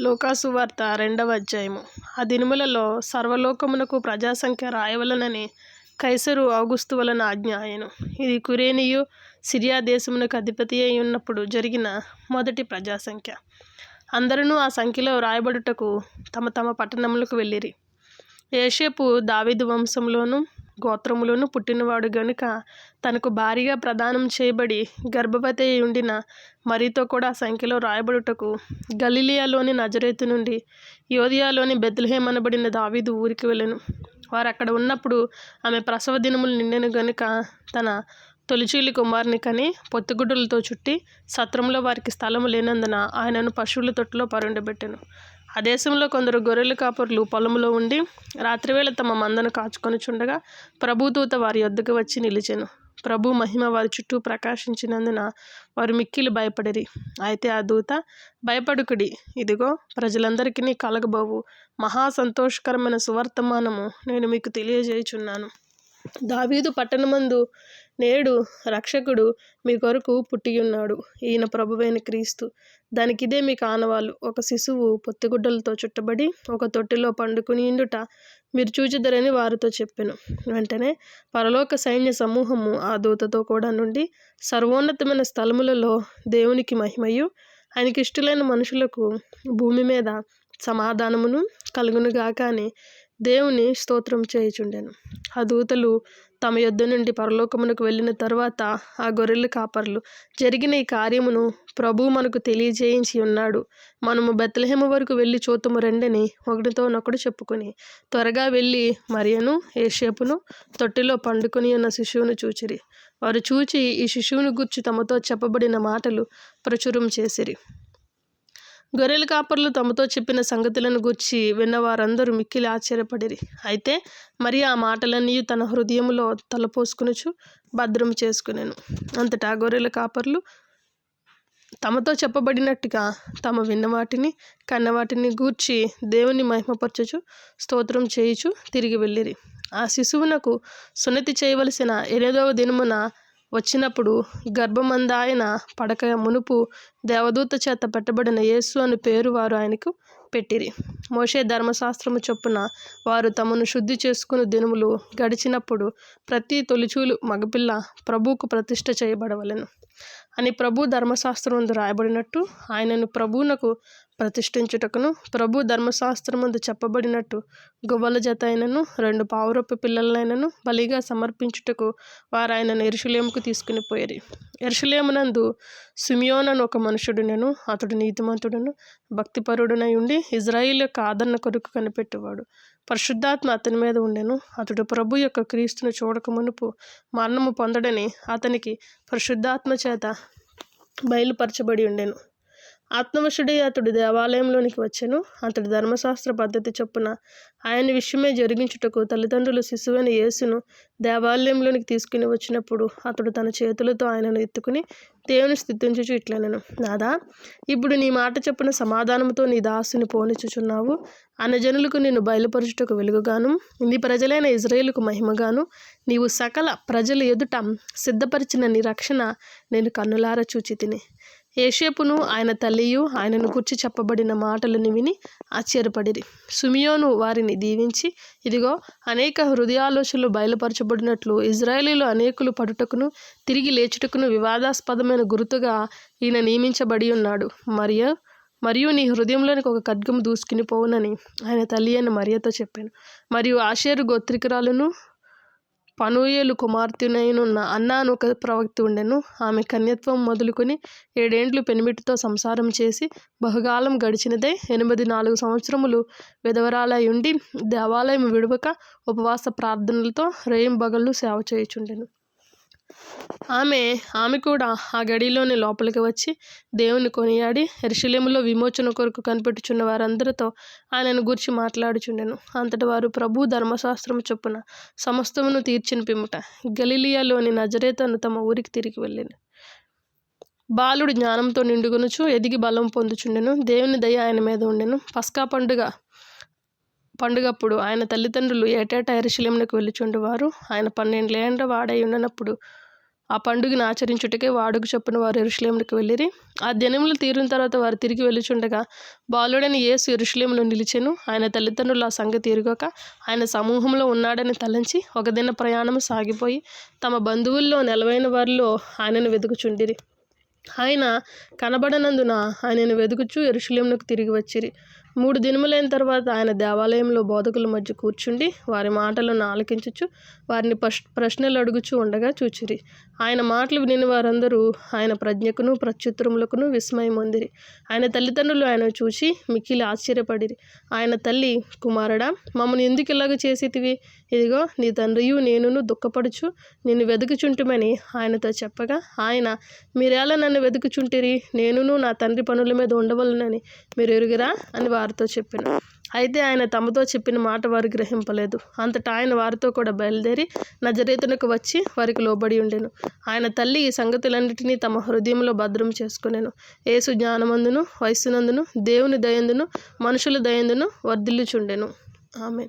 లూకాసువార్త రెండవ అధ్యాయము. ఆ దినములలో సర్వలోకమునకు ప్రజాసంఖ్య రాయవలనని కైసరు ఔగుస్తు వలన ఆజ్ఞ ఆయను. ఇది కురేనియు సిరియా దేశమునకు అధిపతి అయి ఉన్నప్పుడు జరిగిన మొదటి ప్రజాసంఖ్య. అందరూ ఆ సంఖ్యలో రాయబడుటకు తమ తమ పట్టణములకు వెళ్ళిరి. ఏషేపు దావిదు వంశంలోను గోత్రములోను పుట్టినవాడు గనుక తనకు భారీగా ప్రదానం చేయబడి గర్భవతి అయి ఉండిన మరీతో కూడా సంఖ్యలో రాయబడుటకు గలిలియాలోని నజరేతు నుండి యోధియాలోని బెత్లెహేం అనబడిన దావీదు ఊరికి వెళ్ళను. వారు అక్కడ ఉన్నప్పుడు ఆమె ప్రసవ దినములు నిండెను గనుక తన తొలిచూలి కుమారుని కని పొత్తిగుడ్డలతో చుట్టి సత్రంలో వారికి స్థలము లేనందున ఆయనను పశువుల తొట్టులో పరుండబెట్టెను. ఆ దేశంలో కొందరు గొర్రెల కాపరులు పొలంలో ఉండి రాత్రివేళ తమ మందను కాచుకొనుచుండగా ప్రభుదూత వారి యొద్దకు వచ్చి నిలిచెను. ప్రభు మహిమ వారి చుట్టూ ప్రకాశించినందున వారు మిక్కిలి భయపడిరి. అయితే ఆ దూత భయపడుకుడి ఇదిగో ప్రజలందరికీ కలగబోవు. మహా సంతోషకరమైన సువర్తమానము నేను మీకు తెలియజేయుచున్నాను. దావీదు పట్టణమందు నేడు రక్షకుడు మీ కొరకు పుట్టియున్నాడు. ఈయన ప్రభువైన క్రీస్తు. దానికిదే మీకు ఆనవాలు ఒక శిశువు పొత్తిగుడ్డలతో చుట్టబడి ఒక తొట్టిలో పండుకుని ఇండుట మీరు చూచిద్దరని వారితో చెప్పాను. వెంటనే పరలోక సైన్య సమూహము ఆ దూతతో కూడా నుండి సర్వోన్నతమైన స్థలములలో దేవునికి మహిమయు ఆయనకి ఇష్టలైన మనుషులకు భూమి మీద సమాధానమును కలుగునుగాక అని దేవుని స్తోత్రం చేయుచుండెను. ఆ దూతలు తమ యొద్ద నుండి పరలోకమునకు వెళ్ళిన తరువాత ఆ గొర్రెల కాపర్లు జరిగిన ఈ కార్యమును ప్రభు మనకు తెలియజేయించి ఉన్నాడు. మనము బెత్తలహేమ వరకు వెళ్ళి చూతము రెండని ఒకటితోనొకడు చెప్పుకొని త్వరగా వెళ్ళి మరియను ఏషేపును తొట్టిలో పండుకొని ఉన్న శిశువును చూచిరి. వారు చూచి ఈ శిశువును గుర్చి తమతో చెప్పబడిన మాటలు ప్రచురం చేసిరి. గొర్రెల కాపర్లు తమతో చెప్పిన సంగతులను గూర్చి విన్నవారందరూ మిక్కిలి ఆశ్చర్యపడిరి. అయితే మరి ఆ మాటలన్నీ తన హృదయములో తలపోసుకునుచు భద్రం చేసుకునేను. అంతటా గొర్రెల కాపర్లు తమతో చెప్పబడినట్టుగా తమ విన్న వాటిని కన్న వాటిని గూర్చి దేవుని మహిమపరచుచు స్తోత్రం చేయుచు తిరిగి వెళ్ళిరి. ఆ శిశువునకు సున్నతి చేయవలసిన ఎనిమిదవ దినమున వచ్చినప్పుడు గర్భమందాయన పడక మునుపు దేవదూత చేత పెట్టబడిన యేసు అని పేరు వారు ఆయనకు పెట్టిరి. మోషే ధర్మశాస్త్రము చొప్పున వారు తమను శుద్ధి చేసుకుని దినములు గడిచినప్పుడు ప్రతి తొలిచూలు మగపిల్ల ప్రభువుకు ప్రతిష్ట చేయబడవలెను. అని ప్రభు ధర్మశాస్త్రం రాయబడినట్టు ఆయనను ప్రభువునకు ప్రతిష్ఠించుటకును ప్రభు ధర్మశాస్త్రమందు చెప్పబడినట్టు గువ్వల జత అయినను రెండు పావురొప్పి పిల్లలైనను బలిగా సమర్పించుటకు వారు ఆయనను ఎరుషులేముకు తీసుకుని పోయిరి. ఎరుషులేమునందు సుమియోనను ఒక మనుషుడు నేను అతడు నీతిమంతుడును భక్తిపరుడునై ఉండి ఇజ్రాయిల్ యొక్క ఆదరణ కొరకు కనిపెట్టేవాడు. పరిశుద్ధాత్మ అతని మీద ఉండెను అతడు ప్రభు యొక్క క్రీస్తును చూడక మునుపు మరణము పొందడని అతనికి పరిశుద్ధాత్మ చేత బయలుపరచబడి ఉండెను. ఆత్మవశుడై అతడు దేవాలయంలోనికి వచ్చెను. అతడు ధర్మశాస్త్ర పద్ధతి చొప్పున ఆయన విషయమే జరిగించుటకు తల్లిదండ్రులు శిశువైన యేసును దేవాలయంలోనికి తీసుకుని వచ్చినప్పుడు అతడు తన చేతులతో ఆయనను ఎత్తుకుని దేవుని స్థుతించుచు ఇట్లనెను. నాదా ఇప్పుడు నీ మాట చెప్పిన సమాధానంతో నీ దాసుని పోనిచుచున్నావు అన్నజనులకు నేను బయలుపరచుటకు వెలుగుగాను. నీ ప్రజలైన ఇజ్రాయేలుకు మహిమగాను. నీవు సకల ప్రజల ఎదుట సిద్ధపరిచిన నీ రక్షణ నేను కన్నులార చూచి తిని ఏషేపును ఆయన తల్లియు ఆయనను గుర్చి చెప్పబడిన మాటలను విని ఆశ్చర్యపడిరి. సుమియోను వారిని దీవించి ఇదిగో అనేక హృదయాలోచనలు బయలుపరచబడినట్లు ఇజ్రాయేలీలో అనేకులు పడుటకును తిరిగి లేచుటకును వివాదాస్పదమైన గుర్తుగా ఈయన నియమించబడి ఉన్నాడు. మరియు మరియు నీ హృదయంలోనికి ఒక ఖడ్గం దూసుకుని పోవునని ఆయన తల్లి అని మరియతో చెప్పాను. మరియు ఆషేరు గోత్రికురాలను పనూయేలు కుమార్తెనైనున్న అన్నాను ఒక ప్రవక్త ఉండెను. ఆమె కన్యత్వం మొదలుకొని ఏడేండ్లు పెనిమిటితో సంసారం చేసి బహుకాలం గడిచినదే ఎనిమిది నాలుగు సంవత్సరములు విధవరాలై ఉండి దేవాలయం విడవక ఉపవాస ప్రార్థనలతో రేయింబగళ్ళు సేవ చేయుచుండెను. ఆమె ఆమె కూడా ఆ గడిలోని లోపలికి వచ్చి దేవుని కొనియాడి ఎరుషలేములో విమోచన కొరకు కనిపెట్టుచున్న వారందరితో ఆయనను గూర్చి మాట్లాడుచుండెను. అంతటి వారు ప్రభు ధర్మశాస్త్రము చొప్పున సమస్తమును తీర్చిన పిమ్మట గలిలియాలోని నజరేతను తమ ఊరికి తిరిగి వెళ్ళింది. బాలుడు జ్ఞానంతో నిండుకొనుచు ఎదిగి బలం పొందుచుండెను. దేవుని దయ ఆయన మీద ఉండెను. పస్కా పండుగ పండుగప్పుడు ఆయన తల్లిదండ్రులు ఏటేటా ఎరుషలేమునకు వెళ్ళుచుండేవారు. ఆయన పన్నెండేండ్ల వాడై ఉన్నప్పుడు ఆ పండుగను ఆచరించుటకే వాడుకు చొప్పున వారు ఎరుషులేములకు వెళ్ళిరి. ఆ దినములు తీరిన తర్వాత వారు తిరిగి వెళ్ళుచుండగా బాలుడని యేసు ఎరుషులేములో నిలిచెను. ఆయన తల్లిదండ్రులు ఆ సంగతి ఎరుగక ఆయన సమూహంలో ఉన్నాడని తలంచి ఒక దిన ప్రయాణము సాగిపోయి తమ బంధువుల్లో నెలవైన వారిలో ఆయనను వెతుకుచుండిరి ఆయన కనబడనందున ఆయనను వెతుకుచూ ఎరుషులేమునకు తిరిగి వచ్చిరి. మూడు దినములైన తర్వాత ఆయన దేవాలయంలో బోధకుల మధ్య కూర్చుండి వారి మాటలను ఆలకించుచు వారిని ప్రశ్నలు అడుగుచూ ఉండగా చూచిరి. ఆయన మాటలు విని వారందరూ ఆయన ప్రజ్ఞకును ప్రత్యుత్తరములకును విస్మయం పొందిరి ఆయన తల్లిదండ్రులు ఆయన చూసి మిక్కిలి ఆశ్చర్యపడిరి. ఆయన తల్లి కుమారుడా మమ్మల్ని ఎందుకు ఇలాగ చేసేటివి ఇదిగో నీ తండ్రియు నేనును దుఃఖపడుచు నిన్ను వెతుకుచుంటుమని ఆయనతో చెప్పగా ఆయన మీరేలా నన్ను వెతుకుచుంటిరి నేనును నా తండ్రి పనుల మీద ఉండవలనని మీరు ఎరుగురా? అని వారితో చెప్పిన. అయితే ఆయన తమతో చెప్పిన మాట వారు గ్రహింపలేదు. అంతటా ఆయన వారితో కూడా బయలుదేరి నజరేతునకు వచ్చి వారికి లోబడి ఉండెను. ఆయన తల్లి ఈ సంగతులన్నిటినీ తమ హృదయంలో భద్రం చేసుకునేను. ఏసు జ్ఞానమందును వయస్సునందును దేవుని దయందును మనుషుల దయందును వర్ధిల్లుచుండెను. ఆమె